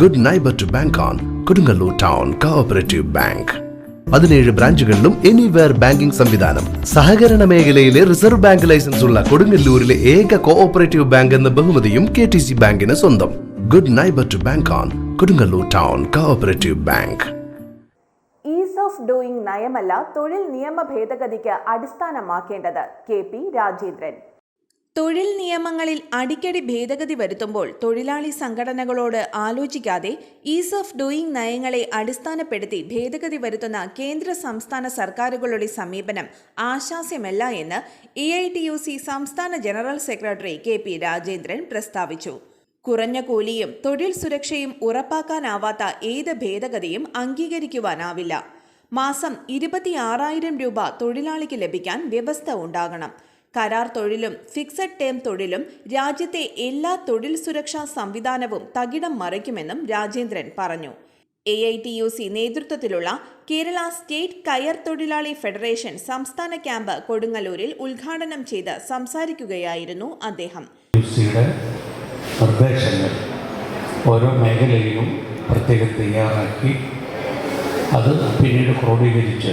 Good neighbour to bank on Kodungallur town cooperative bank പതിനേഴ് ബ്രാഞ്ചുകളിലും anywhere banking സംവിധാനം. സഹകരണ മേഖലയിലെ റിസർവ് ബാങ്ക് ലൈസൻസ് ഉള്ള കൊടുങ്ങല്ലൂരിലെ ഏക കോഓപ്പറേറ്റീവ് ബാങ്ക് എന്ന ബഹുമതിയും കെ ടി സി ബാങ്കിന് സ്വന്തം. Good neighbour to bank on Kodungallur town cooperative bank ease of doing നയമല്ല തൊഴിൽ നിയമ ഭേദഗതിക്ക് അടിസ്ഥാനമാക്കേണ്ടത് കെ പി രാജേന്ദ്രൻ. തൊഴിൽ നിയമങ്ങളിൽ അടിക്കടി ഭേദഗതി വരുത്തുമ്പോൾ തൊഴിലാളി സംഘടനകളോട് ആലോചിക്കാതെ ഈസ് ഓഫ് ഡൂയിങ് നയങ്ങളെ അടിസ്ഥാനപ്പെടുത്തി ഭേദഗതി വരുത്തുന്ന കേന്ദ്ര സംസ്ഥാന സർക്കാരുകളുടെ സമീപനം ആശാസ്യമല്ല എന്ന് A I T U C സംസ്ഥാന general secretary K P Rajendran പ്രസ്താവിച്ചു. കുറഞ്ഞ കൂലിയും തൊഴിൽ സുരക്ഷയും ഉറപ്പാക്കാനാവാത്ത ഏത് ഭേദഗതിയും അംഗീകരിക്കുവാനാവില്ല. മാസം ഇരുപത്തിയാറായിരം രൂപ തൊഴിലാളിക്ക് ലഭിക്കാൻ വ്യവസ്ഥ ഉണ്ടാകണം. കരാർ തൊഴിലും ഫിക്സഡ് ടേം തൊഴിലും രാജ്യത്തെ എല്ലാ തൊഴിൽ സുരക്ഷാ സംവിധാനവും തകിടം മറിക്കുമെന്നും രാജേന്ദ്രൻ പറഞ്ഞു. A I T U C നേതൃത്വത്തിലുള്ള കേരള സ്റ്റേറ്റ് കയർ തൊഴിലാളി ഫെഡറേഷൻ സംസ്ഥാന ക്യാമ്പ് കൊടുങ്ങല്ലൂരിൽ ഉദ്ഘാടനം ചെയ്ത് സംസാരിക്കുകയായിരുന്നു അദ്ദേഹം. നിർദ്ദേശങ്ങൾ ഓരോ മേഖലയിലും പ്രത്യേകം തയ്യാറാക്കി അത് പിന്നീട് ക്രോഡീകരിച്ച്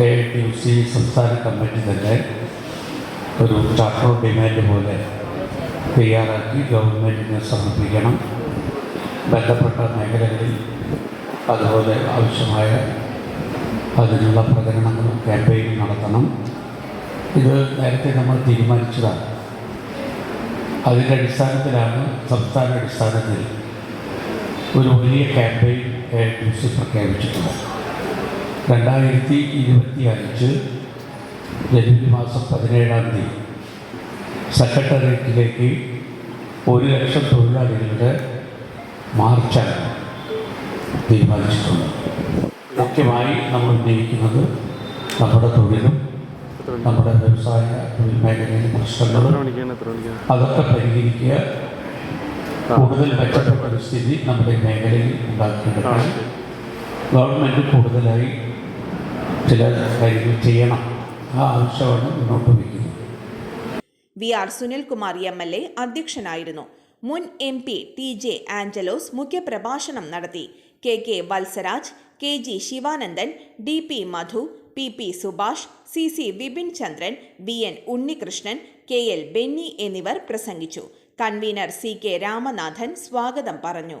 A I T U C സംസ്ഥാന കമ്മിറ്റി തന്നെ ഒരു ചാർട്ടർ ഡിമാൻഡ് പോലെ തയ്യാറാക്കി ഗവൺമെന്റിന് സമർപ്പിക്കണം. ബന്ധപ്പെട്ട മേഖലകളിൽ അതുപോലെ ആവശ്യമായ അതിനുള്ള പ്രകടനങ്ങളും ക്യാമ്പയിനും നടത്തണം. ഇത് നേരത്തെ നമ്മൾ തീരുമാനിച്ചതാണ്. അതിന്റെ അടിസ്ഥാനത്തിലാണ് സംസ്ഥാന അടിസ്ഥാനത്തിൽ ഒരു വലിയ ക്യാമ്പയിൻ സി പ്രഖ്യാപിച്ചിട്ടുള്ളത്. രണ്ടായിരത്തി ഇരുപത്തി അഞ്ച് ജനുവരി മാസം പതിനേഴാം തീയതി സെക്രട്ടേറിയറ്റിലേക്ക് ഒരു ലക്ഷം തൊഴിലാളികളുടെ മാർച്ചാണ് തീരുമാനിച്ചിട്ടുള്ളത്. മുഖ്യമായി നമ്മൾ ഉന്നയിക്കുന്നത് നമ്മുടെ തൊഴിലും നമ്മുടെ വ്യവസായ തൊഴിൽ മേഖലയിലെ പ്രശ്നങ്ങളും അതൊക്കെ പരിഹരിക്കുക കൂടുതൽ മെച്ചപ്പെട്ട ഒരു സ്ഥിതി നമ്മുടെ മേഖലയിൽ ഉണ്ടാക്കേണ്ടതാണ്. ഗവൺമെന്റ് കൂടുതലായി ചില കാര്യങ്ങൾ ചെയ്യണം. ആ ആവശ്യമാണ് മുന്നോട്ട് V R Sunilkumar M L A അധ്യക്ഷനായിരുന്നു. മുൻ M P T J Angelos മുഖ്യപ്രഭാഷണം നടത്തി. K K Valsaraj K G Sivanandan D P Madhu P P Subhash C C Vipin Chandran V N Unnikrishnan K L Benny എന്നിവർ പ്രസംഗിച്ചു. Convener C K Ramanathan സ്വാഗതം പറഞ്ഞു.